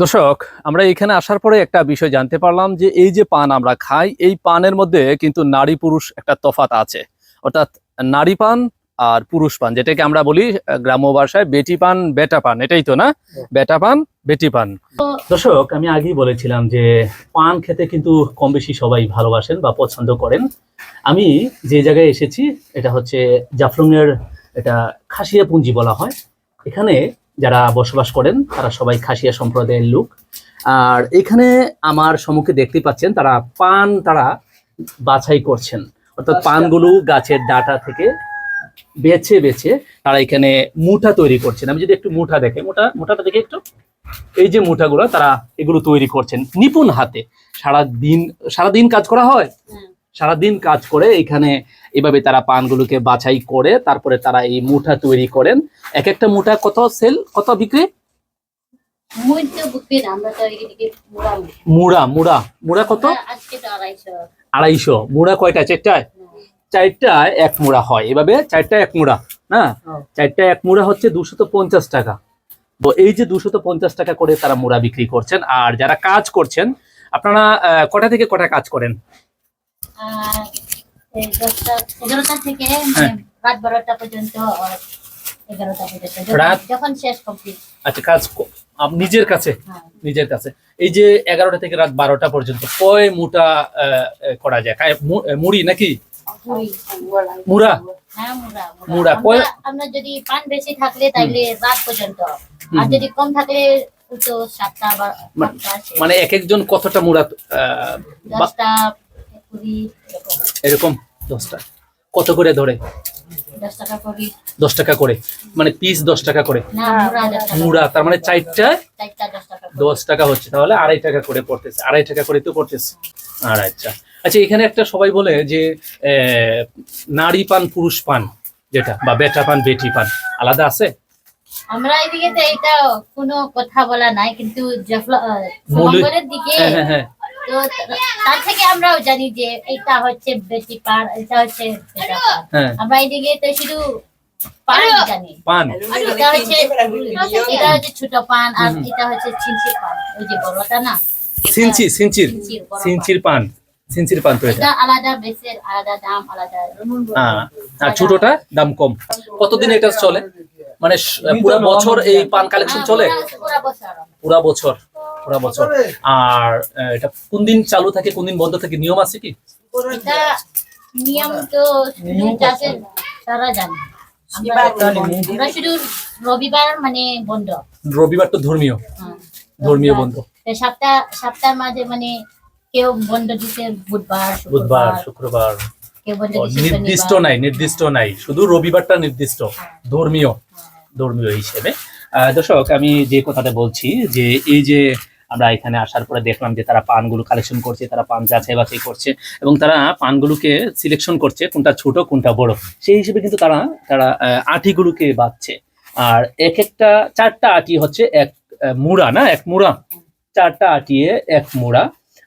দর্শক আমরা এখানে আসার পরে একটা বিষয় জানতে পারলাম যে এই যে পান আমরা খাই এই পানের মধ্যে কিন্তু নারী পুরুষ একটা তফাত আছে। অর্থাৎ নারী পান আর পুরুষ পান যেটাকে আমরা বলি গ্রাম্য ভাষায় বেটি পান বেটা পান এটাই তো না? বেটা পান বেটি পান। দর্শক আমি আগেই বলেছিলাম যে পান খেতে কিন্তু কম বেশি সবাই ভালোবাসেন বা পছন্দ করেন। আমি যে জায়গায় এসেছি এটা হচ্ছে জাফলংয়ের এটা খাসিয়া পুঞ্জি বলা হয়। এখানে যারা বসবাস করেন তারা সবাই খাসিয়া সম্প্রদায়ের লোক। আর এখানে আমার সম্মুখে দেখতে পাচ্ছেন তারা পান তারা বাছাই করছেন। অর্থাৎ পানগুলো গাছের ডাটা থেকে বেছে বেছে তারা এখানে মুঠা তৈরি করছেন। আমি যদি একটু মুঠা দেখে মুঠা মুঠাটা দেখে একটু। এই যে মুঠাগুলো তারা এগুলো তৈরি করছেন নিপুণ হাতে। সারা দিন সারা দিন কাজ করা হয়। সারাদিন কাজ করে এখানে এভাবে তারা পানগুলোকে বাছাই করে তারপরে তারা এই মুঠা তৈরি করেন। এক একটা মুঠা কত সেল? কত বিক্রি? মুড়া মুড়ি। মুড়া কত? আড়াইশো। মুড়া কয়টা? চারটায় চারটায় এক মুড়া হয়। এভাবে চারটা এক মুড়া হ্যাঁ। চারটা এক মুড়া হচ্ছে দুশত পঞ্চাশ টাকা। তো এই যে দুশত পঞ্চাশ টাকা করে তারা মুড়া বিক্রি করছেন আর যারা কাজ করছেন আপনারা কটা থেকে কটা কাজ করেন? দশটা এগারোটা থেকে হ্যাঁ। মানে রাত বারোটা পর্যন্ত এগারোটা পর্যন্ত। যখন- রাত- শেষ কমপ্লিট আচ্ছা কাজ নিজের কাছে? হ্যাঁ। নিজের কাছে। এই যে এগারোটা থেকে রাত বারোটা পর্যন্ত কয় মুটা করা যায়? মুড়ি নাকি? মুড়া। হ্যাঁ মুড়া মুড়া, কয়- আমরা যদি পান বেশি থাকলে তাইলে রাত পর্যন্ত। আর যদি কম থাকলে তো সাতটা বা। মানে এক একজন কতটা মুড়া দশটা এরকম। দশটা। কত করে ধরে? দশ টাকা করি। মানে পিস দশ টাকা করে? না মুড়া তার মানে চারটা? দশ টাকা হচ্ছে। তাহলে আড়াই টাকা করে পড়তেছে। আড়াই টাকা করে তো পড়তেছে। আড়াই আচ্ছা। আচ্ছা এখানে একটা সবাই বলে যে আহ, নারী পান পুরুষ পান যেটা বা বেটা পান বেটি পান। আলাদা আছে? আমরা এদিকে তো এটা কোনো কথা বলা নাই কিন্তু জাফলা- আহ, মৌলি- সুমঙ্গলের দিকে হ্যাঁ হ্যাঁ হ্যাঁ। তো তার থেকে আমরাও জানি যে এটা হচ্ছে বেশি পান এটা হচ্ছে। হ্যাঁ। আমরা এদিকে তো শুধু পান জানি। পান। এটা হচ্ছে এটা হচ্ছে ছোট পান আর এটা হচ্ছে ছিনছি পান। ওই যে বড়টা না? সিনচি সিনচির পান। সিনচির পান। তো এটা। এটা আলাদা বেসের আলাদা দাম আলাদা হ্যাঁ। আর ছোটটা দাম কম। কতদিন এটা চলে? মানে পুরা বছর এই পান কালেকশন চলে? পুরা- পুরা বছর। পুরা বছর। পুরা বছর। আর এটা কোন দিন চালু থাকে কোন দিন বন্ধ থাকে নিয়ম আছে কি? নিয়ম তো আমরা শুধু রবিবার মানে বন্ধ। রবিবার তো ধর্মীয়। হ্যাঁ। ধর্মীয় বন্ধ। তো সপ্তাহ সপ্তাহের মাঝে মানে কেউ বন্ধ বুধবার বুধবার শুক্রবার। নির্দিষ্ট নাই নির্দিষ্ট নাই। শুধু রবিবারটা নির্দিষ্ট। ধর্মীয়। ধর্মীয় হিসেবে। দর্শক, আমি যে কথাটা বলছি যে এই যে আমরা এখানে আসার পরে দেখলাম যে তারা পানগুলো কালেকশন করছে, তারা পান যাচাই বাছাই করছে এবং তারা পানগুলোকে সিলেকশন করছে, কোনটা ছোট, কোনটা বড়। সেই হিসেবে কিন্তু তারা তারা আটিগুলোকে বাঁধছে। আর এক একটা, চারটা আটি হচ্ছে এক মুড়া, না? এক মুড়া। চারটা আটিয়ে এক মুড়া।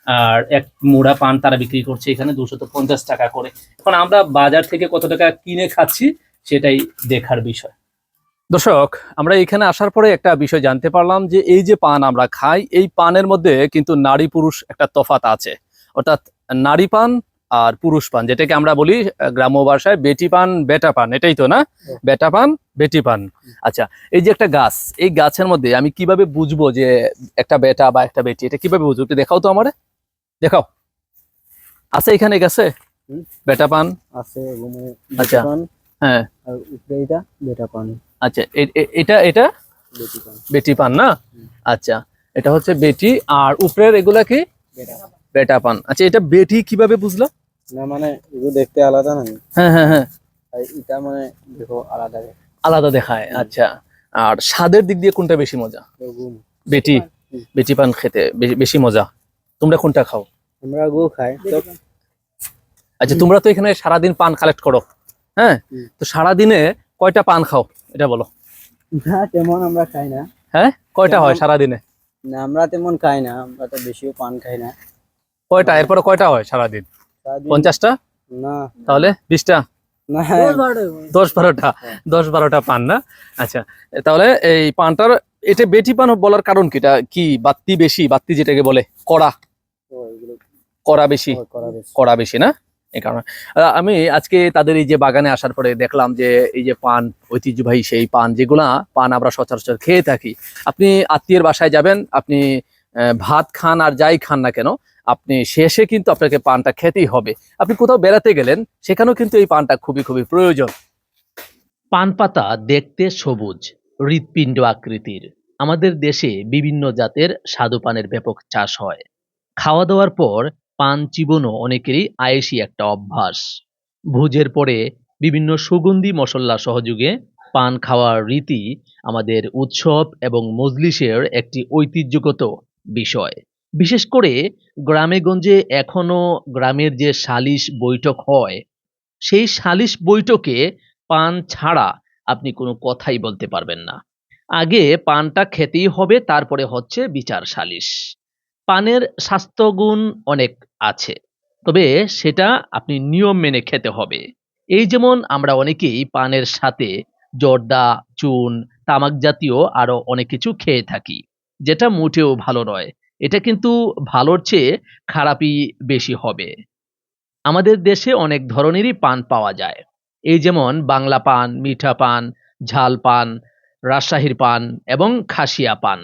আর এক মুড়া পান তারা বিক্রি করছে এখানে দুশত পঞ্চাশ টাকা করে। এখন আমরা বাজার থেকে কত টাকা কিনে খাচ্ছি সেটাই দেখার বিষয়। দর্শক আমরা এখানে আসার পরে একটা বিষয় জানতে পারলাম যে এই যে পান আমরা খাই এই পানের মধ্যে কিন্তু নারী পুরুষ একটা তফাত আছে। অর্থাৎ নারী পান আর পুরুষ পান যেটাকে আমরা বলি গ্রাম্য ভাষায় বেটি পান বেটা পান এটাই তো না? বেটা পান বেটি পান। আচ্ছা এই যে একটা গাছ এই গাছের মধ্যে আমি কীভাবে বুঝব যে একটা বেটা বা একটা বেটি এটা কীভাবে বুঝব? একটু দেখাও তো আমারে। দেখাও। আছে এখানে গাছে। বেটা পান। আছে আচ্ছা। হ্যাঁ। আর উপরে এটা বেটা পান। আচ্ছা এটা এটা? বেটি পান। না? আচ্ছা এটা হচ্ছে বেটি আর উপরের এগুলা কি? বেটা পান। বেটা পান। আচ্ছা এটা বেটি কীভাবে বুঝলো? না মানে এগুলো দেখতে আলাদা না? হ্যাঁ হ্যাঁ হ্যাঁ। এটা মানে দেখো আলাদা আলাদা দেখায় আচ্ছা। আর স্বাদের দিক দিয়ে কোনটা বেশি মজা? বেটি বেটি পান খেতে বেশি মজা। তোমরা কোনটা খাও? আমরা গো খাই আচ্ছা তোমরা তো এখানে সারাদিন পান কালেক্ট করো। হ্যাঁ। তো সারাদিনে কয়টা পান খাও? এটা বলো। না তেমন আমরা খাই না। হ্যাঁ? কয়টা হয় সারাদিনে? না আমরা তেমন খাই না আমরা তো বেশিও পান খাই না। কয়টা? এরপরে কয়টা হয় সারাদিন? পঞ্চাশটা? না। তাহলে বিশটা? না। দশ বারোটা। দশ বারোটা? পান না? আচ্ছা তাহলে এই পানটার এটা বেটি পান বলার কারণ কি? এটা কি বাত্তি বেশি? বাত্তি যেটাকে বলে কড়া। তো এগুলো কড়া বেশি। কড়া বেশি না? কারণে। আমি আজকে তাদের এই যে বাগানে আসার পরে দেখলাম যে এই যে পান, ঐতিহ্যবাহী সেই পান যেগুলা, পান আমরা সচরাচর খেয়ে থাকি। আপনি আত্মীয়ের বাসায় যাবেন, আপনি ভাত খান আর যাই খান না কেন, আপনি শেষে কিন্তু আপনাকে পানটা খেতেই হবে। আপনি কোথাও বেড়াতে গেলেন, সেখানেও কিন্তু এই পানটা খুবই খুবই প্রয়োজন। পান পাতা দেখতে সবুজ, হৃৎপিণ্ড আকৃতির। আমাদের দেশে বিভিন্ন জাতের স্বাদু পানের ব্যাপক চাষ হয়। খাওয়া দাওয়ার পর পান চিবনও অনেকেরই আয়েসি একটা অভ্যাস। ভোজের পরে বিভিন্ন সুগন্ধি মশলা সহযোগে পান খাওয়ার রীতি আমাদের উৎসব এবং মজলিসের একটি ঐতিহ্যগত বিষয়। বিশেষ করে গ্রামে গঞ্জে এখনও গ্রামের যে সালিশ বৈঠক হয়, সেই সালিশ বৈঠকে পান ছাড়া আপনি কোনো কথাই বলতে পারবেন না। আগে পানটা খেতেই হবে, তারপরে হচ্ছে বিচার সালিশ। পানের স্বাস্থ্যগুণ অনেক আছে, তবে সেটা আপনি নিয়ম মেনে খেতে হবে। এই যেমন আমরা অনেকেই পানের সাথে জর্দা, চুন, তামাক জাতীয় আরও অনেক কিছু খেয়ে থাকি, যেটা মোটেও ভালো নয়। এটা কিন্তু ভালোর চেয়ে খারাপই বেশি হবে। আমাদের দেশে অনেক ধরনেরই পান পাওয়া যায়। এই যেমন বাংলা পান, মিঠা পান, ঝাল পান, রাজশাহীর পান এবং খাসিয়া পান।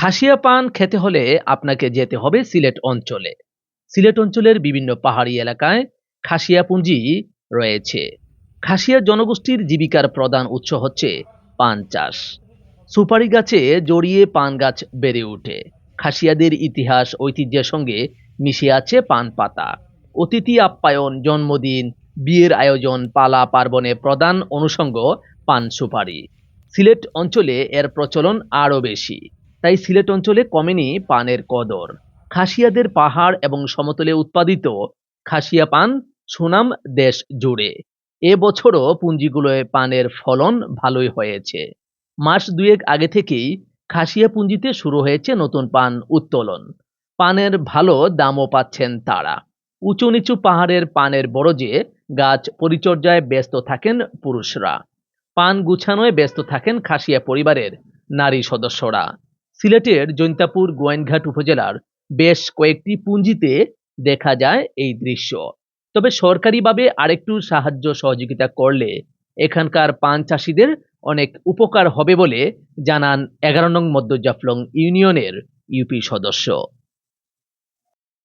খাসিয়া পান খেতে হলে আপনাকে যেতে হবে সিলেট অঞ্চলে। সিলেট অঞ্চলের বিভিন্ন পাহাড়ি এলাকায় খাসিয়া পুঞ্জি রয়েছে। খাসিয়া জনগোষ্ঠীর জীবিকার প্রধান উৎস হচ্ছে পান চাষ। সুপারি গাছে জড়িয়ে পান গাছ বেড়ে ওঠে। খাসিয়াদের ইতিহাস, ঐতিহ্যের সঙ্গে মিশে আছে পান পাতা। অতিথি আপ্যায়ন, জন্মদিন, বিয়ের আয়োজন, পালা পার্বণে প্রধান অনুষঙ্গ পান সুপারি। সিলেট অঞ্চলে এর প্রচলন আরও বেশি। তাই সিলেট অঞ্চলে কমেনি পানের কদর। খাসিয়াদের পাহাড় এবং সমতলে উৎপাদিত খাসিয়া পান সুনাম দেশ জুড়ে। এবছরও পুঞ্জিগুলোয় পানের ফলন ভালোই হয়েছে। মাস দুয়েক আগে থেকেই খাসিয়া পুঞ্জিতে শুরু হয়েছে নতুন পান উত্তোলন। পানের ভালো দামও পাচ্ছেন তারা। উঁচু নিচু পাহাড়ের পানের বরজে গাছ পরিচর্যায় ব্যস্ত থাকেন পুরুষরা। পান গুছানোয় ব্যস্ত থাকেন খাসিয়া পরিবারের নারী সদস্যরা। সিলেটের জৈন্তাপুর গোয়েনঘাট উপজেলার বেশ কয়েকটি পুঞ্জিতে দেখা যায় এই দৃশ্য। তবে সরকারিভাবে আরেকটু সাহায্য সহযোগিতা করলে এখানকার পান চাষিদের অনেক উপকার হবে বলে জানান এগারো নং মদ্য জাফলং ইউনিয়নের ইউপি সদস্য।